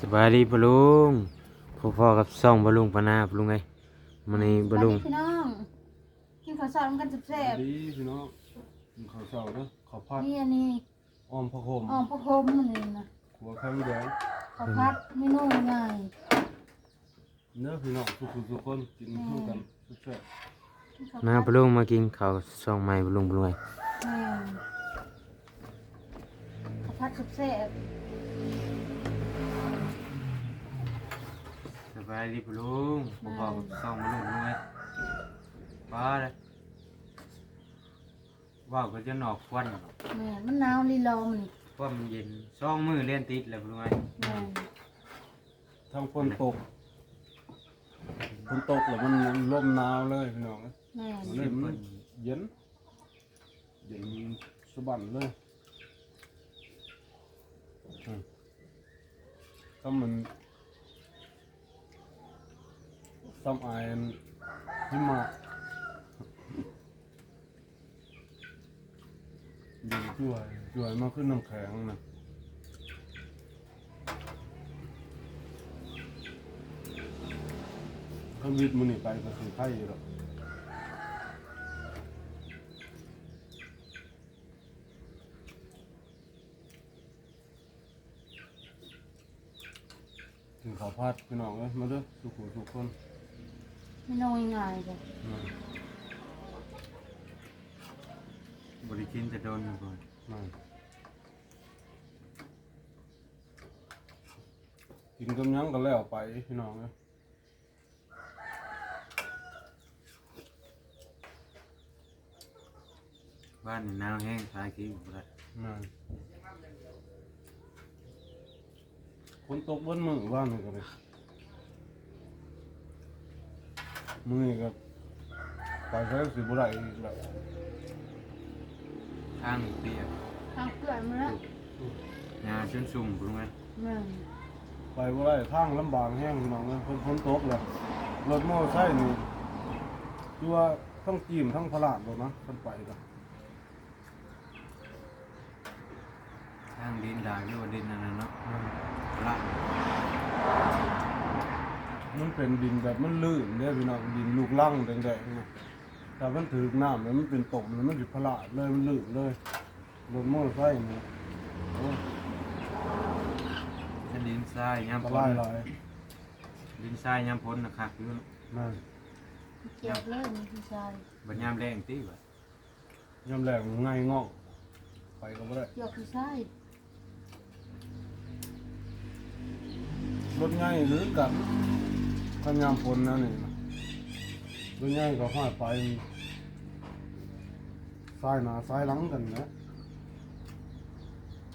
สบายดีปะลุงพ่อๆกับซ่องปะลุงปะนาปะลุงไงมันนี่ปะลุงสวัสดีพี่น้อง กินข้าวซอยกันแซ่บดีพี่น้องกินข้าวเช้าเด้อข้าวผัดๆนี่อันนี้อ้อมผักโขมอ่อมประโคมมันนี่นะขัวไข่มดแดงข้าวผัดเมนูง่ายเนื้อพี่น้องทุกคนทุกคนกินคู่กันแซ่บกินข้าวมาผัดปะลุงมากินข้าวซ่องใหม่ปะลุงปะลุงไงแม่นข้าวผัดแซ่บส บายดีปะลุงพ่อๆกับซ่องปะลุงปะลุงไงป้าเลยว่าวก็จะหนอกควันๆแม่นมันหนาวลีลอมันเพราะมันเย็นซ่องมือเล่นติดเลยปะลุงไงแม่นทั้งฝนตกฝนตกแล้วมันลมหนาวเลยพี่น้องแม่นมันเลยมันเย็นเย็นสะบันเลยอืมถ้ามัน ซ้ำอายหิมะเย็นช่วยช่วยมากขึ้นน้ำแข็งนะเขาวิทย์มันนี่ไปก็คือไข่อยู่หรอกถึงข้าวผัดพี่น้องเอ้ยมาด้อทุกคนทุกคน เมนูง่ายๆจ้ะอืมบริกินจะโดนอยู่ก่อนนั่นกินกำยังก็แล้วไปพี่น้องเอ้ยบ้านนี่หนาวแห้งทายขี้บุได้นั่นคนตกบนมือบ้านนี่ก็เลย มือนี่ก็ไปใช้สิบุไรอีกแล้วทางเปียกทางเกลือมาแล้วงาชนสุ่มปะลุงไงแม่นไปบ่ได้ทางลำบากแห้งพี่น้องเอ้ยคนฝนตกเลยรถมอเตอร์ไซค์นี่คือว่าทั้งจีมทั้งพลาดบ่นะคนไปก็ทางดินดาอยู่ว่าดินนั่นน่ะเนาะละ มันเป็นดินแบบมันลื่นเด้อพี่น้องดินลูกลังแดงๆนะแต่มันถือน้ำแล้วมันเป็นตมแล้วมันสิพลาดเลยมันลื่นเลยรถมอเตอร์ไซค์นี่โอ้ยถ้าดินทรายยามอันตพ้รายนหลายดินทรายยามพ้นนะครับอยู่นั่นเกี่ยวเลยนี่พี่ชายบัดยามแรงตีบ่ยามแรงง่ายงอกไปก็บ่ได้เกี่ยวพี่ชายรถง่ายหรือกัน ถ้ายามฝนนะนี่นะรถง่ายก็ห้อยไปซ้ายหน้าซ้ายหลังกันนะ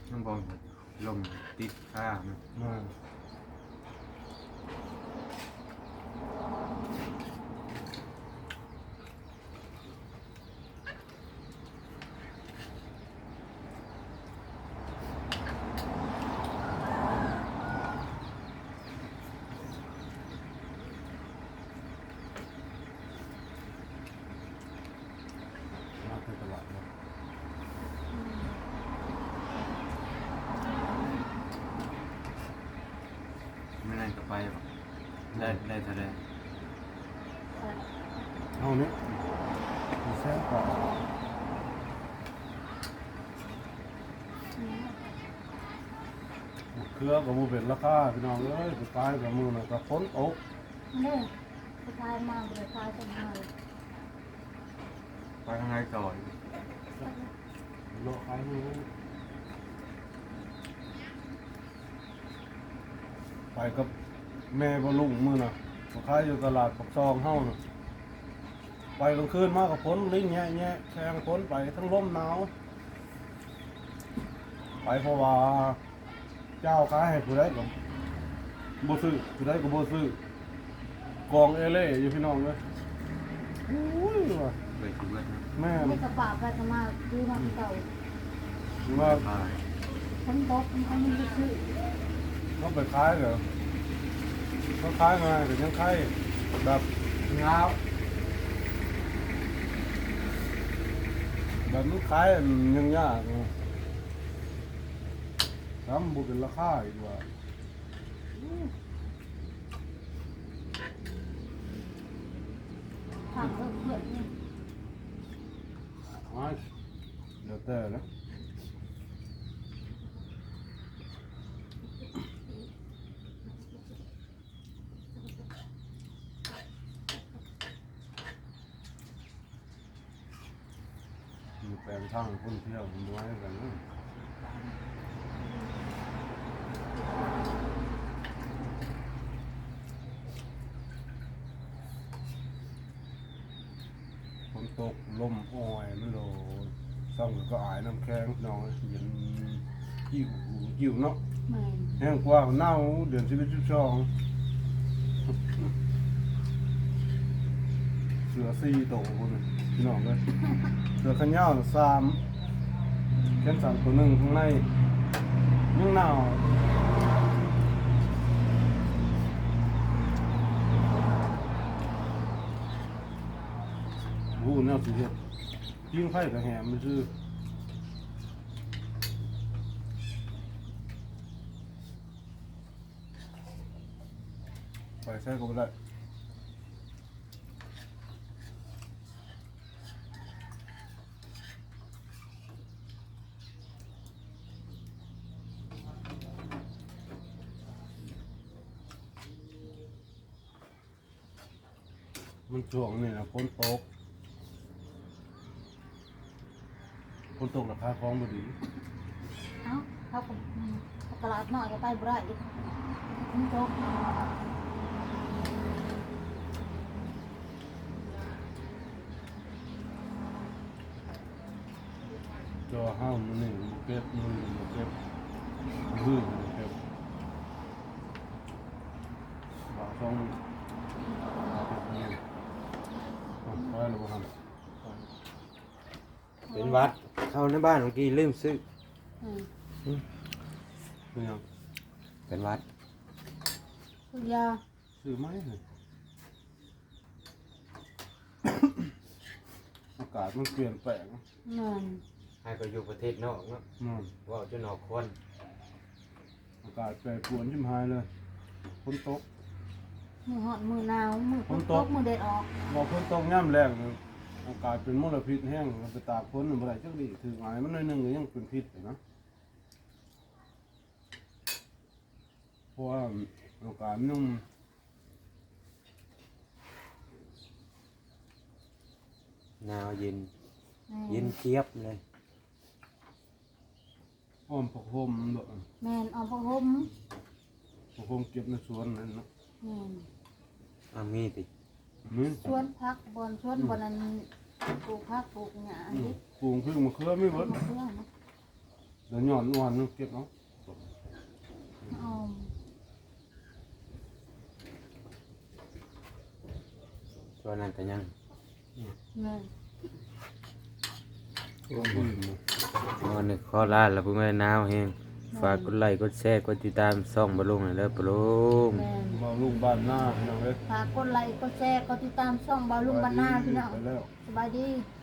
น้ำบอลลมติดข้านะ อ่ามาที่ตลาดเนาะ ไม่ได้ก็ไปบ่ ได้ได้เท่าไรเอาเนี้ยมีแซ่บกว่าเครือกับมูเป็นราคาพี่น้องเอ้ยสุดท้ายกับมือน่ะกับฝนตกนี่พี่ชายมาพี่ชายจะมาเลยไปทางไหนต่ออีกโลกขายมือไปกับ แม่บลุงมือน่ะมาขายอยู่ตลาดปักซองเฮ้าน่ะไปกลางคืนมากกับฝนลิงแง่แง่แทงฝนไปทั้งลมหนาวไปเพราะว่าเจ้าขายให้ผู้ใดก็บ่ซื้อผู้ใดก็บ่ซื้อกองเอเล่อยู่พี่น้องเอ้ยอุ้ยว่ะเบิดชีวิตนะแม่ไม่กระบะไปก็มาดูมาเก่าว่าไปคนตกมันไม่ได้ซื้อเขาไปขายเหรอ เขาคล้ายไงแต่ยังคล้ายแบบเงาแบบมันคล้ายยังยากทำบุกเป็นราคาอีกว่าทำเพื่อนเนี่ยเดี๋ยวแต่แล้ว งทางคนเที่ยวมันไว้กันนะฝนตกลมอ้อยมันโดนซ่องก็อายน้ำแข็งน้องเย็นกิ้วกิ้วเนาะแม่นแห้งกว่าเน่าเดือนสิบเอ็ดสิบสอง เสือสี่โตคนพี่น้องเลยเสือขันยาวสามแค่สามตัวหนึ่งข้างในยังหนาวโอ้โหแนวสิเฮ็ดยิ่งไฟกับแหมมันคือไปใช้ก็ไม่ได้ มันช่วงนี่นะฝนตกฝนตกราคาของบดี เอ้าเขาก็เขาตลาดน้อยก็ไปบ่ได้อีกมันตกจอห้ามมันนี่มันเก็บมือมันเก็บมือมันเก็บบ่าวต้องเอาไปเงินเอาไปแล้วบ่ทำเป็นวัดเข้าในบ้านเมื่อกี้ลืมซื้ออืมเป็นยังเป็นวัดคือยาซื้อไหมเนี่ยอากาศมันเปลี่ยนแปลงแม่นให้ก็อยู่ประเทศนอกเนาะนั่นว่าจะนอกคน อากาศแปรปรวนชิมหายเลยฝนตก มือหอนมือหนาวมือฝนฝนตตกกมือเด็ดออกบอกฝนตกย่ำแรงเลยอากาศเป็นมลพิษแห้งไปตากฝนอะไรจังดีถือหมายมันหน่อยหนึงก็ยังเป็นพิษอยู่นะเพราะว่าอากาศมันยังหนาวเย็นแม่เย็นเจี๊ยบเลยอ้อมผักโฮมมันแบบแม่นเอาผ้าห่มผักโฮมเก็บในสวนนั่นเนาะ แม่น อามีตินี่สวนพักบอนสวนบอนนั้นปลูกพักปลูกหญ้าอืดิมปลูกพึ่งมะเขือไม่เบิดมะเขือนะเดี๋ยวหย่อนอ่อนนึงเก็บเนาะเอาตัวนั้นก็ยังแม่นลงพื้นนะนอนนึกขอลาแล้วเพิ่งได้หนาวแฮง ฝากกดไลค์กดแชร์กดติดตามช่องบะลุงหน่อยเด้อปะลุงแม่นมาลูกบ้านหน้าพี่น้องเอ้ยฝากกดไลค์กดแชร์กดติดตามช่องบาลุงบ้านนาพี่น้องไปแล้ว สบายดีส